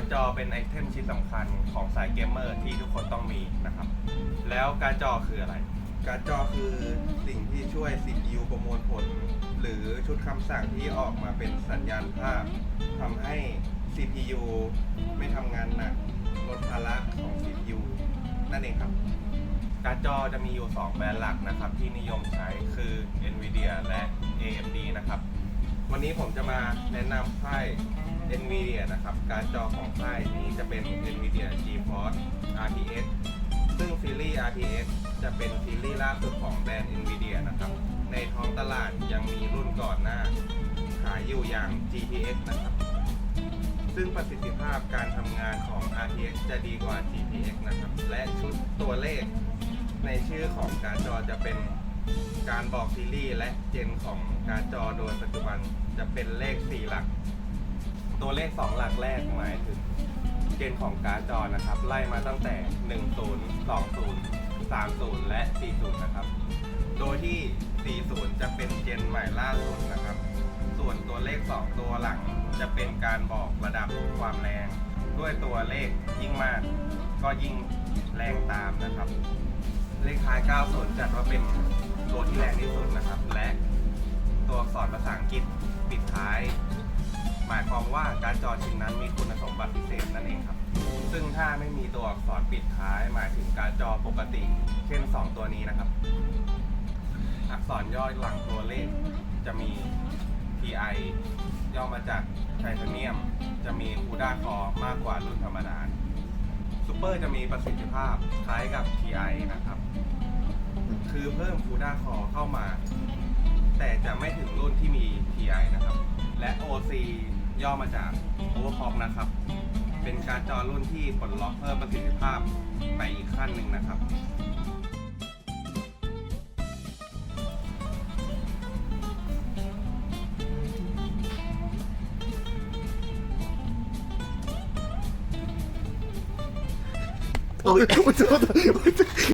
การ์ดจอเป็นไอเทมชิ้นสำคัญของสายเกมเมอร์ที่ทุกคนต้องมีนะครับ แล้วการ์ดจอคืออะไร การ์ดจอคือสิ่งที่ช่วย CPU ประมวลผล หรือชุดคำสั่งที่ออกมาเป็นสัญญาณภาพทำให้ CPU ไม่ทำงานหนักลดภาระของ CPU นั่นเองครับ การ์ดจอจะมีอยู่ 2 แบรนด์หลักนะครับ ที่นิยมใช้คือ NVIDIA และ AMD นะครับ วันนี้ผมจะมาแนะนำค่าย NVIDIA นะครับ การจอของค่ายนี้จะเป็น NVIDIA GeForce RTX ซึ่งซีรีส์ RTX จะเป็นซีรีส์ล่าสุดของแบรนด์ NVIDIA นะครับ ในท้องตลาดยังมีรุ่นก่อนหน้า ขายอยู่อย่าง GTX นะครับ ซึ่งประสิทธิภาพการทำงานของ RTX จะดีกว่า GTX นะครับ และชุดตัวเลขในชื่อของการจอจะเป็น การบอกซีรีส์และเจนของการ์ดจอโดยปัจจุบันจะเป็นเลข 4 หลัก ตัวเลข 2 หลักแรกหมายถึงเจนของการ์ดจอนะครับ ไล่มาตั้งแต่ 10 20 30 และ 40 นะครับ โดยที่ 40 จะเป็นเจนใหม่ล่าสุดนะครับ ส่วนตัวเลข 2 ตัวหลังจะเป็นการบอกระดับความแรง ด้วยตัวเลขยิ่งมาก ก็ยิ่งแรงตามนะครับ เลขท้าย 90 จัดว่าเป็น ตัวที่แรงที่สุดนะครับ และตัวอักษรภาษาอังกฤษปิดท้าย หมายความว่าการดจอชิ้นนั้นมีคุณสมบัติพิเศษนั่นเองครับ ซึ่งถ้าไม่มีตัวอักษรปิดท้าย หมายถึงการดจอปกติ เช่น 2 ตัวนี้นะครับ อักษรย่อหลังตัวเลขจะมี TI ย่อมาจากไทเทเนียม จะมีคูด้าคอมากกว่ารุ่นธรรมดาซูเปอร์จะมีประสิทธิภาพคล้ายกับ TI นะครับ คือเพิ่มคูด้าคอเข้ามา แต่จะไม่ถึงรุ่นที่มี TI นะครับ และ OC ย่อมาจาก Overclock นะครับ เป็นการจอรุ่นที่ปลดล็อกเพิ่มประสิทธิภาพไปอีกขั้นหนึ่งนะครับ โอ้ยโอ้ยโทษ